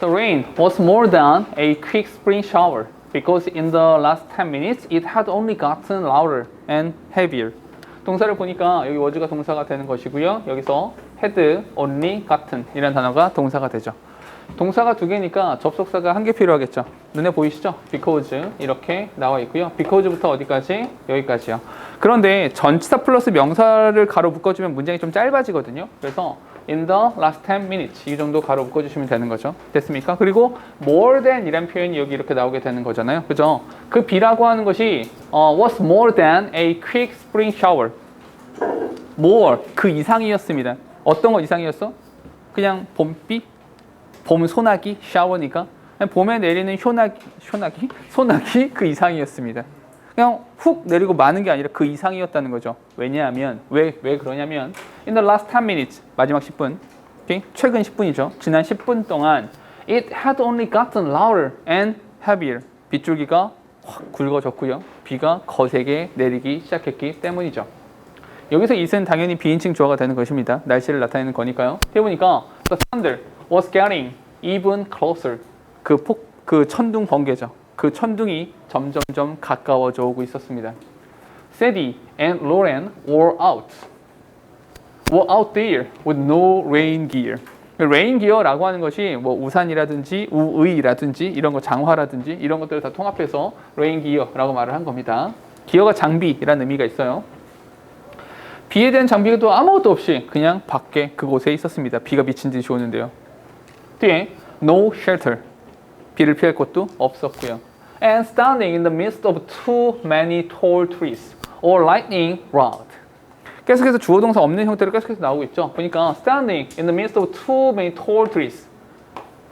The rain was more than a quick spring shower because in the last 10 minutes it had only gotten louder and heavier. 동사를 보니까 여기 워즈가 동사가 되는 것이고요. 여기서 had only gotten 이라는 단어가 동사가 되죠. 동사가 두 개니까 접속사가 한 개 필요하겠죠. 눈에 보이시죠? because 이렇게 나와 있고요. because부터 어디까지? 여기까지요. 그런데 전치사 플러스 명사를 가로 묶어주면 문장이 좀 짧아지거든요. 그래서 in the last 10 minutes 이 정도 가로 묶어주시면 되는 거죠. 됐습니까? 그리고 more than 이란 표현이 여기 이렇게 나오게 되는 거잖아요. 그죠? 그 비라고 하는 것이 어, was more than a quick spring shower. more 그 이상이었습니다. 어떤 거 이상이었어? 그냥 봄비? 봄 소나기? 샤워니까 봄에 내리는 효나기, 효나기? 소나기 그 이상이었습니다. 그냥 훅 내리고 마는 게 아니라 그 이상이었다는 거죠. 왜냐하면 왜, 왜 그러냐면 in the last 10 minutes 마지막 10분 오케이? 최근 10분이죠. 지난 10분 동안 it had only gotten louder and heavier 빗줄기가 확 굵어졌고요. 비가 거세게 내리기 시작했기 때문이죠. 여기서 it은 당연히 비인칭 주어가 되는 것입니다. 날씨를 나타내는 거니까요. 해보니까 the thunder was getting even closer. 그 폭, 그 천둥 번개죠. 그 천둥이 점점점 가까워져 오고 있었습니다. Sadie and Lauren were out. were out there with no rain gear. 레인 기어라고 하는 것이 뭐 우산이라든지 우의라든지 이런 거 장화라든지 이런 것들을 다 통합해서 레인 기어라고 말을 한 겁니다. 기어가 장비라는 의미가 있어요. 비에 대한 장비도 아무것도 없이 그냥 밖에 그곳에 있었습니다. 비가 미친 듯이 오는데요. 뒤에 no shelter 비를 피할 곳도 없었고요. And standing in the midst of too many tall trees or lightning rod. 계속해서 주어 동사 없는 형태로 계속해서 나오고 있죠. 보니까 standing in the midst of too many tall trees.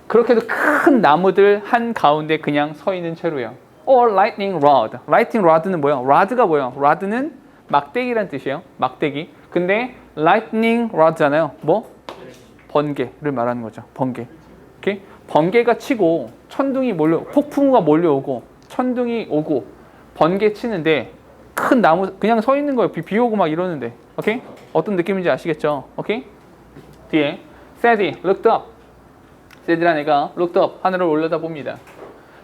그렇게도 큰 나무들 한 가운데 그냥 서 있는 채로요. or lightning rod. lightning rod는 뭐예요? rod가 뭐예요? rod는 막대기란 뜻이에요. 막대기. 근데 lightning rod잖아요. 뭐? 번개를 말하는 거죠. 번개. 오케이? 번개가 치고 천둥이 몰려 폭풍우가 몰려오고 천둥이 오고 번개 치는데 큰 나무 그냥 서 있는 거예요. 비, 비 오고 막 이러는데. 오케이? 어떤 느낌인지 아시겠죠? 오케이? 뒤에 Sadie looked up. 세디란 애가 looked up 하늘을 올려다 봅니다.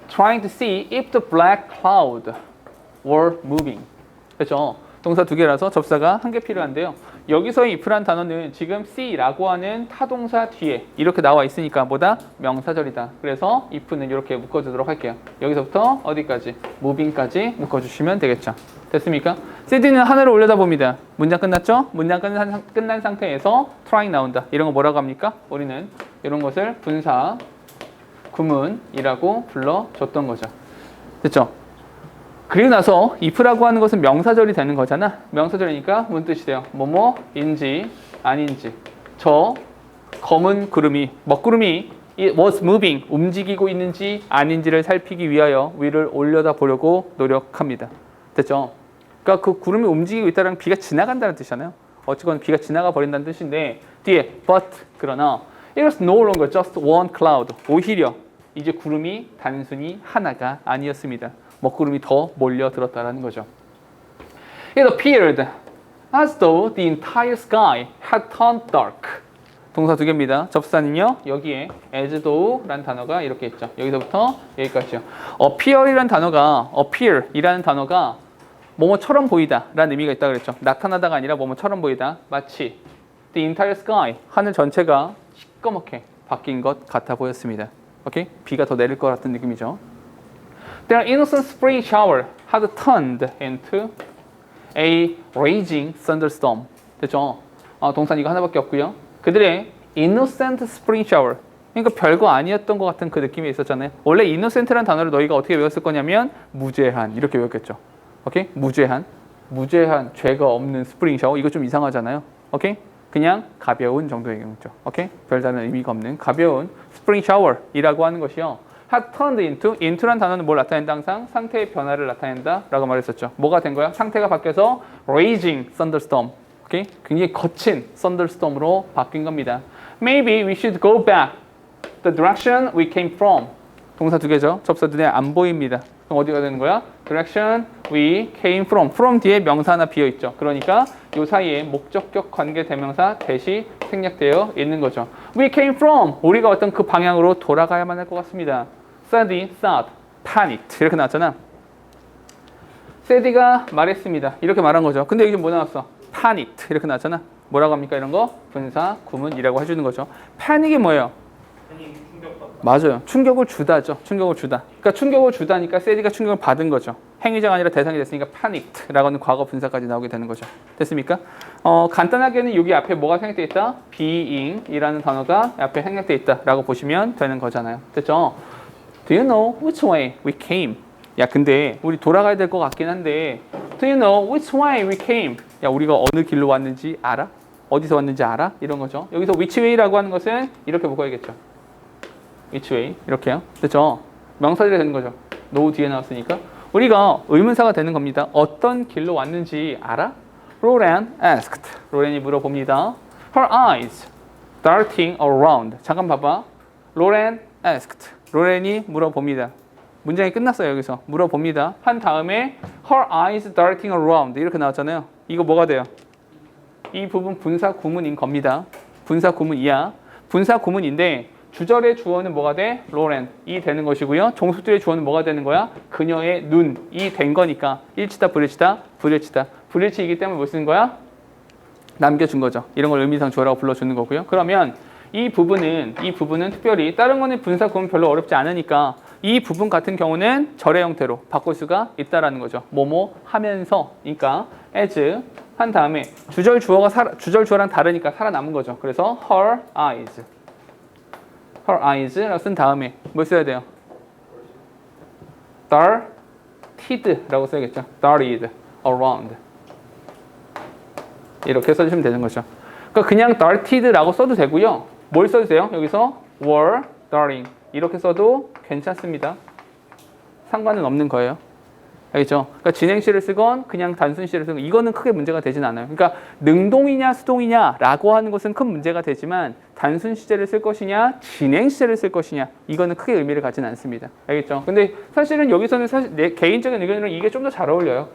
Trying to see if the black cloud were moving. 그렇죠? 동사 두 개라서 접사가 한 개 필요한데요. 여기서의 if란 단어는 지금 see라고 하는 타동사 뒤에 이렇게 나와 있으니까 뭐다? 명사절이다. 그래서 if는 이렇게 묶어주도록 할게요. 여기서부터 어디까지? moving까지 묶어주시면 되겠죠. 됐습니까? 세디는 하늘을 올려다 봅니다. 문장 끝났죠? 문장 끝난, 끝난 상태에서 trying 나온다. 이런 거 뭐라고 합니까? 우리는 이런 것을 분사 구문이라고 불러줬던 거죠. 됐죠? 그리고 나서 if라고 하는 것은 명사절이 되는 거잖아. 명사절이니까 무슨 뜻이 돼요? 뭐뭐인지 아닌지. 저 검은 구름이 먹구름이 was moving 움직이고 있는지 아닌지를 살피기 위하여 위를 올려다 보려고 노력합니다. 됐죠? 그러니까 그 구름이 움직이고 있다는 비가 지나간다는 뜻이잖아요. 어쨌건 비가 지나가 버린다는 뜻인데 뒤에 but 그러나 it was no longer just one cloud. 오히려 이제 구름이 단순히 하나가 아니었습니다. 먹구름이 더 몰려들었다는 거죠. It appeared as though the entire sky had turned dark. 동사 두 개입니다. 접사는요 여기에 as though라는 단어가 이렇게 있죠. 여기서부터 여기까지요. appear이라는 단어가 appear이라는 단어가 뭐뭐처럼 보이다라는 의미가 있다 그랬죠. 나타나다가 아니라 뭐뭐처럼 보이다. 마치 the entire sky 하늘 전체가 시꺼멓게 바뀐 것 같아 보였습니다. 오케이? 비가 더 내릴 것 같은 느낌이죠. Their innocent spring shower had turned into a raging thunderstorm. 됐죠? 어, 동사는 이거 하나밖에 없고요. 그들의 innocent spring shower. 그러니까 별거 아니었던 것 같은 그 느낌이 있었잖아요. 원래 innocent라는 단어를 너희가 어떻게 외웠을 거냐면 무죄한 이렇게 외웠겠죠. 오케이? 무죄한. 무죄한 죄가 없는 스프링 샤워 이거 좀 이상하잖아요. 오케이? 그냥 가벼운 정도의 경우죠. 오케이? 별다른 의미가 없는 가벼운 스프링 샤워이라고 하는 것이요. Had turned into into란 단어는 뭘 나타낸다 항상 상태의 변화를 나타낸다라고 말했었죠. 뭐가 된 거야? 상태가 바뀌어서 raging thunderstorm. 오케이? 굉장히 거친 thunderstorm으로 바뀐 겁니다. Maybe we should go back the direction we came from. 동사 두 개죠. 접사 눈에 안 보입니다. 그럼 어디가 되는 거야? Direction we came from. From 뒤에 명사 하나 비어 있죠. 그러니까 이 사이에 목적격 관계 대명사 대시 생략되어 있는 거죠. We came from 우리가 어떤 그 방향으로 돌아가야만 할 것 같습니다. Sadie thought panicked 이렇게 나왔잖아. 세디가 말했습니다. 이렇게 말한 거죠. 근데 여기 뭐 나왔어? panicked 이렇게 나왔잖아. 뭐라고 합니까 이런 거? 분사 구문이라고 해주는 거죠. panic이 뭐예요? 맞아요. 충격을 주다죠. 충격을 주다. 그러니까 충격을 주다니까 세디가 충격을 받은 거죠. 행위자가 아니라 대상이 됐으니까 panicked라고 하는 과거 분사까지 나오게 되는 거죠. 됐습니까? 어, 간단하게는 여기 앞에 뭐가 생략돼 있다? being이라는 단어가 앞에 생략돼 있다라고 보시면 되는 거잖아요. 됐죠? Do you know which way we came? 야, 근데 우리 돌아가야 될 것 같긴 한데 Do you know which way we came? 야, 우리가 어느 길로 왔는지 알아? 어디서 왔는지 알아? 이런 거죠. 여기서 which way라고 하는 것은 이렇게 묶어야겠죠. which way 이렇게요. 됐죠? 명사들이 되는 거죠. no 뒤에 나왔으니까 우리가 의문사가 되는 겁니다. 어떤 길로 왔는지 알아? Lauren asked. 로렌이 물어봅니다. Her eyes darting around. 잠깐 봐봐. Lauren asked. 로렌이 물어봅니다. 문장이 끝났어요 여기서 물어봅니다. 한 다음에 her eyes darting around 이렇게 나왔잖아요. 이거 뭐가 돼요? 이 부분 분사 구문인 겁니다. 분사 구문 이야. 분사 구문인데 주절의 주어는 뭐가 돼? 로렌 이 되는 것이고요. 종속절의 주어는 뭐가 되는 거야? 그녀의 눈 이 된 거니까 일치다 불일치다 불일치다 불일치이기 때문에 뭐 쓰는 거야? 남겨준 거죠. 이런 걸 의미상 주어라고 불러주는 거고요. 그러면 이 부분은 이 부분은 특별히 다른 거는 분사 구문 별로 어렵지 않으니까 이 부분 같은 경우는 절의 형태로 바꿀 수가 있다라는 거죠. 뭐뭐 하면서 그러니까 as 한 다음에 주절 주어가 살아, 주절 주어랑 다르니까 살아남은 거죠. 그래서 her eyes her eyes라고 쓴 다음에 뭐 써야 돼요? darted라고 써야겠죠. darted around 이렇게 써주시면 되는 거죠. 그러니까 그냥 darted라고 써도 되고요. 뭘 써도 돼요? 여기서 were darting 이렇게 써도 괜찮습니다. 상관은 없는 거예요. 알겠죠? 그러니까 진행시를 쓰건 그냥 단순시를 쓰건 이거는 크게 문제가 되진 않아요. 그러니까 능동이냐 수동이냐라고 하는 것은 큰 문제가 되지만 단순 시제를 쓸 것이냐 진행 시제를 쓸 것이냐 이거는 크게 의미를 갖진 않습니다. 알겠죠? 근데 사실은 여기서는 사실 내 개인적인 의견으로 이게 좀 더 잘 어울려요.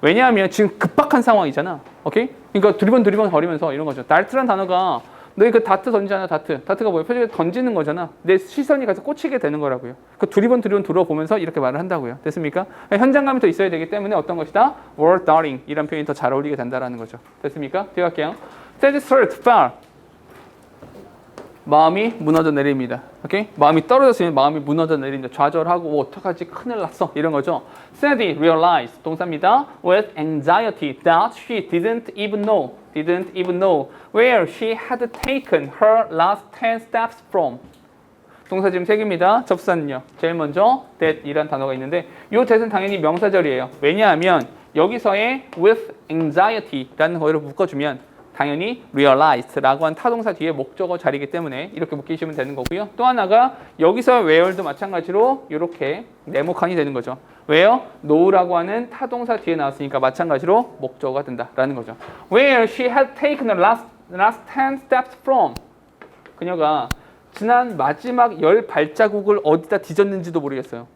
왜냐하면 지금 급박한 상황이잖아. 오케이? 그러니까 두리번 두리번 거리면서 이런 거죠. 달트란 단어가 너희 그 다트 던지잖아, 다트. 다트가 뭐예요? 표정에 던지는 거잖아. 내 시선이 가서 꽂히게 되는 거라고요. 그 두리번 두리번 들어보면서 이렇게 말을 한다고요. 됐습니까? 현장감이 더 있어야 되기 때문에 어떤 것이다? were darting 이란 표현이 더 잘 어울리게 된다라는 거죠. 됐습니까? 뒤에 갈게요. start far. 마음이 무너져 내립니다. 오케이? 마음이 떨어졌으면 마음이 무너져 내립니다. 좌절하고 오, 어떡하지? 큰일 났어. 이런 거죠. Sadie realized 동사입니다. With anxiety that she didn't even know, didn't even know where she had taken her last 10 steps from. 동사 지금 세 개입니다. 접수사는요. 제일 먼저 that이란 단어가 있는데 이 that은 당연히 명사절이에요. 왜냐하면 여기서의 with anxiety라는 거를 묶어주면 당연히 realized라고 한 타동사 뒤에 목적어 자리이기 때문에 이렇게 묶이시면 되는 거고요. 또 하나가 여기서 where도 마찬가지로 이렇게 네모칸이 되는 거죠. where, know라고 하는 타동사 뒤에 나왔으니까 마찬가지로 목적어가 된다라는 거죠. Where she had taken the last, last 10 steps from. 그녀가 지난 마지막 열 발자국을 어디다 뒤졌는지도 모르겠어요.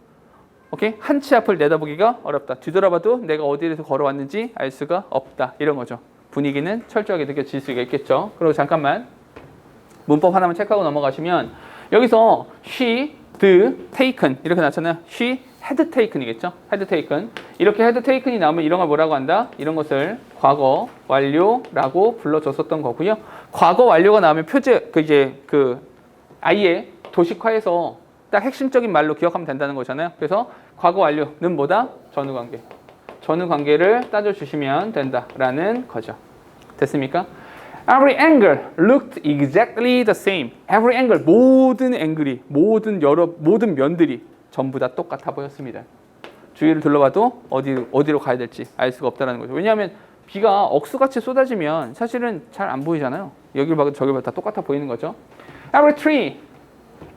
오케이? 한 치 앞을 내다보기가 어렵다. 뒤돌아봐도 내가 어디에서 걸어왔는지 알 수가 없다. 이런 거죠. 분위기는 철저하게 느껴질 수가 있겠죠. 그리고 잠깐만 문법 하나만 체크하고 넘어가시면 여기서 she, the, taken 이렇게 나왔잖아요. she had taken이겠죠. had taken 이렇게 had taken이 나오면 이런 걸 뭐라고 한다? 이런 것을 과거 완료라고 불러줬었던 거고요. 과거 완료가 나오면 표제 그 이제 그 아예 도식화해서 딱 핵심적인 말로 기억하면 된다는 거잖아요. 그래서 과거 완료는 뭐다? 전후 관계. 전후 관계를 따져주시면 된다라는 거죠. 됐습니까? Every angle looked exactly the same. Every angle 모든 앵글이 모든 여러 모든 면들이 전부 다 똑같아 보였습니다. 주위를 둘러봐도 어디 어디로 가야 될지 알 수가 없다는 거죠. 왜냐하면 비가 억수같이 쏟아지면 사실은 잘 안 보이잖아요. 여기를 봐도 저기를 봐도 다 똑같아 보이는 거죠. Every tree,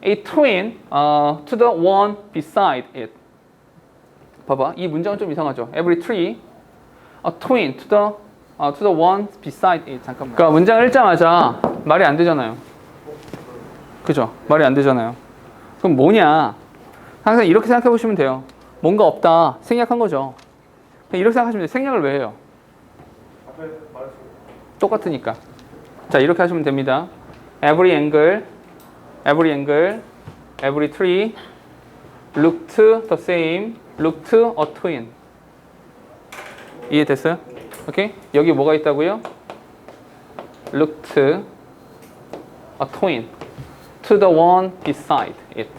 a twin uh, to the one beside it. 봐봐, 이 문장은 좀 이상하죠. Every tree, a twin to the uh, to the one beside it. 잠깐만. 그러니까 문장을 읽자마자 말이 안 되잖아요. 그죠? 말이 안 되잖아요. 그럼 뭐냐? 항상 이렇게 생각해 보시면 돼요. 뭔가 없다. 생략한 거죠. 이렇게 생각하시면 돼요. 생략을 왜 해요? 똑같으니까. 자, 이렇게 하시면 됩니다. Every angle, every angle, every tree looked the same, looked twin. 이해됐어요? 오케이? 여기 뭐가 있다고요? a twin to the one beside it.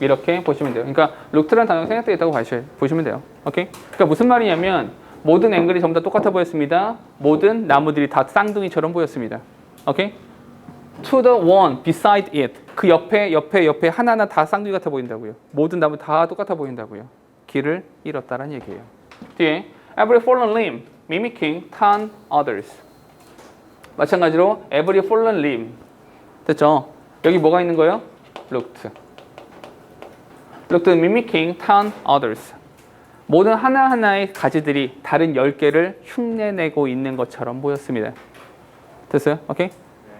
이렇게 보시면 돼요. 그러니까 looked라는 단어가 생략되어 있다고 보시- 보시면 돼요. 오케이? 그러니까 무슨 말이냐면 모든 앵글이 전부 다 똑같아 보였습니다. 모든 나무들이 다 쌍둥이처럼 보였습니다. 오케이? to the one beside it. 그 옆에 옆에 옆에 하나하나 다 쌍둥이 같아 보인다고요. 모든 나무 다 똑같아 보인다고요. 길을 잃었다는 얘기예요. 뒤에 every fallen limb mimicking ten others. 마찬가지로 every fallen limb 됐죠? 여기 뭐가 있는 거예요? looked. looked mimicking ten others. 모든 하나하나의 가지들이 다른 10개를 흉내내고 있는 것처럼 보였습니다. 됐어요? 오케이?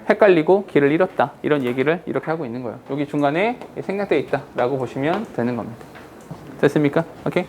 헷갈리고 길을 잃었다. 이런 얘기를 이렇게 하고 있는 거예요. 여기 중간에 생략되어 있다 라고 보시면 되는 겁니다. 됐습니까? 오케이?